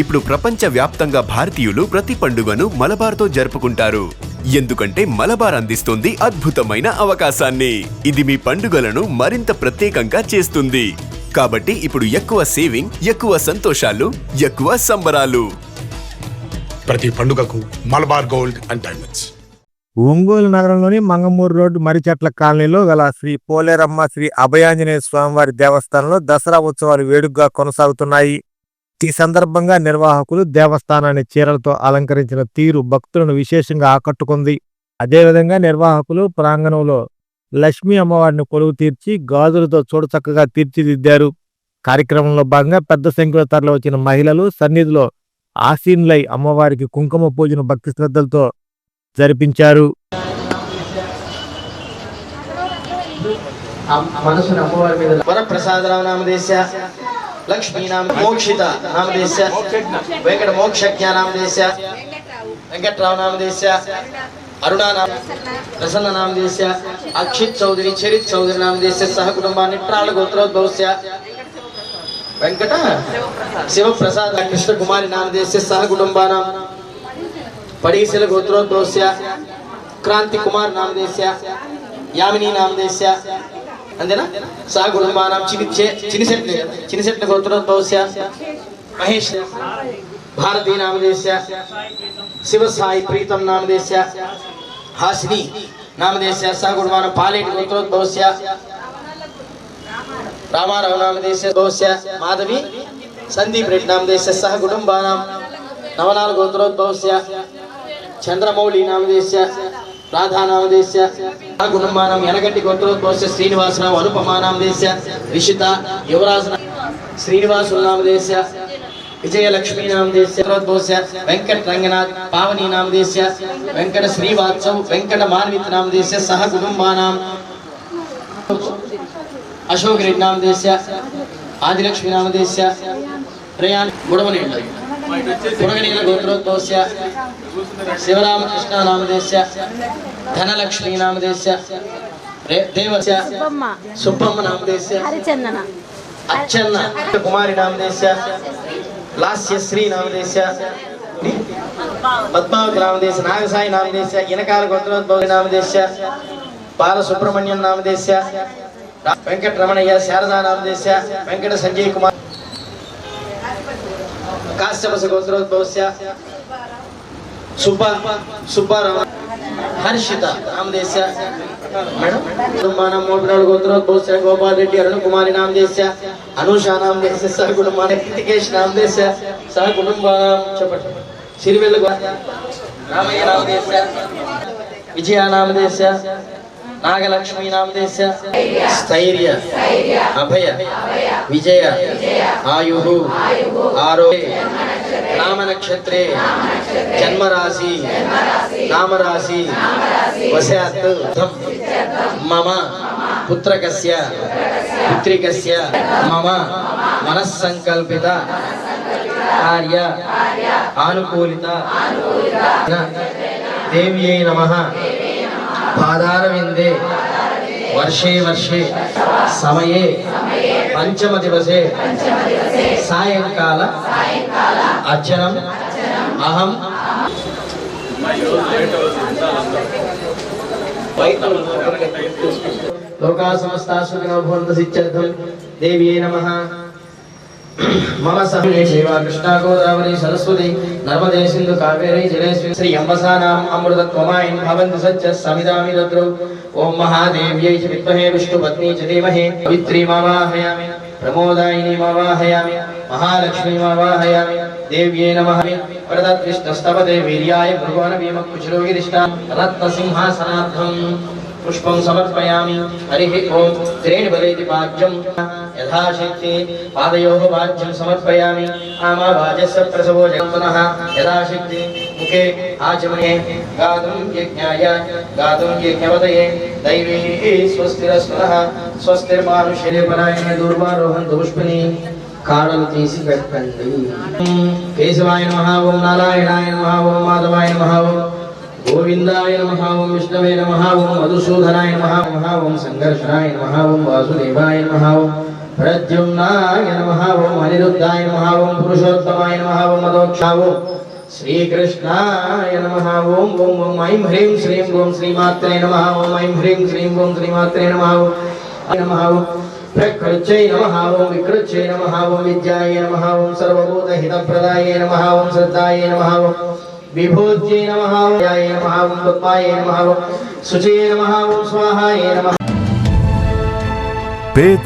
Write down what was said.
ఇప్పుడు ప్రపంచ వ్యాప్తంగా భారతీయులు ప్రతి పండుగను మలబార్తో జరుపుకుంటారు. ఎందుకంటే మలబార్ అందిస్తుంది అద్భుతమైన అవకాశాన్ని. ఇది మీ పండుగలను మరింత ప్రత్యేకంగా చేస్తుంది. కాబట్టి ఇప్పుడు ఎక్కువ సేవింగ్ ఎక్కువ సంతోషాలు ఎక్కువ సంబరాలు. ప్రతి పండుగకు Malabar gold and diamonds. Ongole నగరంలోని మంగమూరు రోడ్డు మరిచెట్ల కాలనీలో గల శ్రీ పోలేరమ్మ శ్రీ అభయాంజనేయ స్వామివారి దేవస్థానంలో దసరా ఉత్సవాలు వేడుకగా కొనసాగుతున్నాయి. ఈ సందర్భంగా నిర్వాహకులు దేవస్థానాన్ని చీరలతో అలంకరించిన తీరు భక్తులను విశేషంగా ఆకట్టుకుంది. అదేవిధంగా నిర్వాహకులు ప్రాంగణంలో లక్ష్మీ అమ్మవారిని కొలువు తీర్చి గాజులతో చూడచక్కగా తీర్చిదిద్దారు. కార్యక్రమంలో భాగంగా పెద్ద సంఖ్యలో తరలి వచ్చిన మహిళలు సన్నిధిలో ఆసీన్లై అమ్మవారికి కుంకుమ పూజను భక్తి శ్రద్ధలతో జరిపించారు. మనసు అమ్మవారి మీద వరప్రసాద నామదేశ లక్ష్మీ నామ మోక్షిత నామదేశ వెంకట మోక్షజ్ఞ నామదేశ వెంకట్రావు నామదేశ అరుణా నామ ప్రసన్న నామదేశ అక్షిత్ చౌదరి చరిత్ చౌదరి నామదేశ సహ కుటుంబాన్ని నిట్రాల గోత్రోద్భవస్య వెంకట శివప్రసాద కృష్ణ కుమారి నామదేశ సహ కుటుంబానాం పడీశల గోత్రోద్భవస్య క్రాంతి కుమార్ నామదేశ యామిని నామదేశ అంతేనా? సహ కుటుంబానాం చిని చినిసెట్ల చినిసెట్ల గోత్రోద్భవస్య మహేష్ భారతీ నామదేశ శివ సాయి ప్రీతం నామదేశ హాసిని నామదేశ సహ కుటుంబానం పాలేటి గోత్రోద్భవస్య రామారావు నామదేశ భవస్య మాధవి సందీప్ రెడ్డి నామదేశ సహ కుటుంబానం నవనాల గోత్రోద్భవస్య చంద్రమౌళి నామదేశ రాధా నామదేశ ఆ కుటుంబానం ఎనగంటి గోత్రోద్భవస్య శ్రీనివాసరావు అనుపమానామదేశ రిషిత యువరాజు నా- నామదేశ విజయలక్ష్మీ నామదేశ గోత్రోద్భవస్య వెంకట రంగనాథ్ పావని నామదేశ వెంకట శ్రీవాత్సవ్ వెంకట మాన్విత్ నామదేశ సహ కుటుంబానాం అశోక్ రెడ్డి నామదేశ ఆదిలక్ష్మి నామదేశ ప్రయాణ గుడవని పురగనీల గోత్రోద్భవస్య శివరామకృష్ణ నామదేశ ధనలక్ష్మి నామదేశ దేవస్య సుబ్బమ్మ. నామదేశ హరిచందన. అచ్చన్న కుమారి నామదేశ లాస్యశ్రీ నామదేశ పద్మావతి నామదేశ నాగసాయి నామదేశ ఇనకాల గోత్రోద్భవ నామదేశ బాలసుబ్రహ్మణ్యం నామదేశ వెంకట రమణయ్య శారదా నామదేశ వెంకట సంజయ్ కుమార్ కాశ్యపస గోత్రోద్భవస్య సుబ్బ సుబ్బారావు. హర్షిత నామదేశ. మేడం? కుటుంబానం మోపినాడు గోత్రోద్భవస్య గోపాల్ రెడ్డి అరుణ్ కుమారి నామదేశ. అనూష నామదేశ సహ కుటుంబాన కృతికేష్ నామదేశ. సహ కుటుంబానం చెప్పండి. సిరివెల్ల గో- రామయ్య నామదేశ. విజయ నామదేశ. నాగలక్ష్మి నామదేశ. స్థైర్య. అభయ. విజయ. ఆయు ఆరోగ్య. నామ నక్షత్రే జన్మరాశి నామరాశి వశాత్ మమ పుత్రకస్య పుత్రికస్య మమ మనస్సంకల్పిత కార్య ఆనుకూలిత దేవ్యై నమః పాదారవిందే వర్షే వర్షే సమయే పంచమ దివసే సాయంకాల అర్చనం. అహం. లోకా సమస్తా సుఖినో భవంతు సిత్యర్థం దేవ్యే నమః. मम समे शिवा कृष्णा गोदावरी सरस्वती, नर्मदे सिंधु कावेरी जलेश्वरी श्री अम्बसानाम् अमृतत्वमायं भवन्तु सच्च समिदामि दद्रौ ओम महादेव्यै च विद्महे विष्णु पत्नी च धीमहि, पवित्री मावाहयामि प्रमोदायिनी मावाहयामि महालक्ष्मी मावाहयामि देव्ये नमः। वरदत्कृष्णस्तपदे वीर्याय भगवान् भीमकुचरो गिरिष्ठां रत्नसिंहासनार्थम्। पुष्पं समर्पयामि। हरिः ॐ त्रीणि त्रेणबलेति वाच्यं यथाशक्ति पादयोः वाच्यं समर्पयामि। आमावाजस्य प्रसवो पुनः। यथाशक्ति मुखे आचमने। गातुं यज्ञाय, गातुं यज्ञवदये। दैवीः स्वस्तिरस्मनः। स्वस्तिर्मानुषे परायणे दुर्वारोहन्तु पुष्पिणी कारण तीसी गटकंडी केशवाय नमः। ओम नारायणाय नमः। ओम माधवाय नमः। ओम గోవిందాయ నమః ఓం విష్ణవే నమః ఓం మధుసూదనాయ నమః నమః ఓం సంఘర్షణాయ నమః ఓం వాసుదేవాయ నమః ఓం ప్రద్యుమ్నాయ నమః ఓం అనిరుద్ధాయ నమః ఓం పురుషోత్తమాయ నమః ఓం మదోక్షా ఓం శ్రీకృష్ణాయ నమః ఓం ఓం ఓం ఐం హ్రీం శ్రీం ఓం శ్రీమాత్రే నమః ఓం ఐం హ్రీం శ్రీం ఓం శ్రీమాత్రే నమః ఓం నమః ఓం ప్రకృత్యై నమః ఓం వికృత్యై నమః ఓం విద్యాయ నమః ఓం సర్వభూతహితప్రదాయ నమః ఓం శ్రద్ధాయ నమః ఓం విభూత్యై నమః ఓం యాయ నమః ఓం పద్మాయ నమః ఓం శుచే నమః ఓం స్వాహాయ నమః పేద